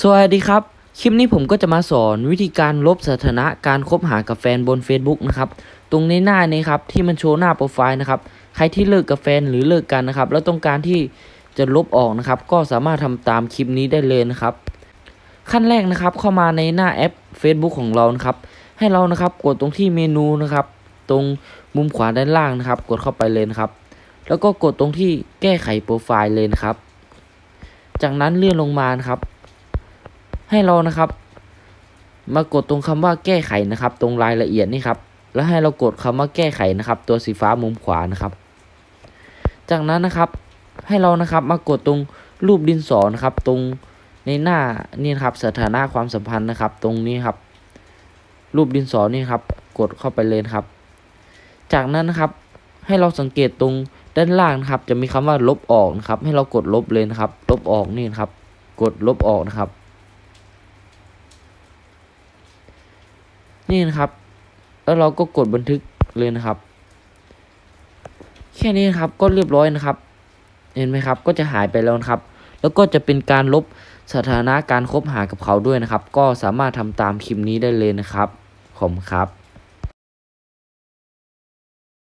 สวัสดีครับ คลิปนี้ผมก็จะมาสอนวิธีการลบสถานะการคบหากับแฟนบน Facebook นะครับ ตรงในหน้านี้ครับที่มันโชว์หน้าโปรไฟล์นะครับ ใครที่เลิกกับแฟนหรือเลิกกันนะครับ แล้วต้องการที่จะลบออกนะครับ ก็สามารถทำตามคลิปนี้ได้เลยนะครับ ขั้นแรกนะครับเข้ามาในหน้าแอป Facebook ของเรานะครับ ให้เรานะครับกดตรงที่เมนูนะครับ ตรงมุมขวาด้านล่างนะครับ กดเข้าไปเลยนะครับ แล้วก็กดตรงที่แก้ไขโปรไฟล์เลยนะครับ จากนั้นเลื่อนลงมานะครับ ให้เรานะครับ มากดตรงคำว่าแก้ไขนะครับ ตรงรายละเอียดนี่ครับ แล้วให้เรากดคำว่าแก้ไขนะครับ ตัวสีฟ้ามุมขวานะครับ จากนั้นนะครับให้เรานะครับมากดตรงรูปดินสอนะครับ ตรงในหน้านี่นครับสถานะความสัมพันธ์นะครับ ตรงนี้ครับ รูปดินสอนี่ครับ กดเข้าไปเลยครับ จากนั้นนะครับ ให้เราสังเกตตรงด้านล่างนะครับ จะมีคำว่าลบออกนะครับ ให้เรากดลบเลยนะครับ ลบออกนี่นครับ กดลบออกนะครับ นี่นะครับ แล้วเราก็กดบันทึกเลยนะครับ แค่นี้นะครับก็เรียบร้อยนะครับ เห็นไหมครับ ก็จะหายไปแล้วนะครับ แล้วก็จะเป็นการลบสถานะการคบหากับเขาด้วยนะครับ ก็สามารถทำตามคลิปนี้ได้เลยนะครับ ขอบครับ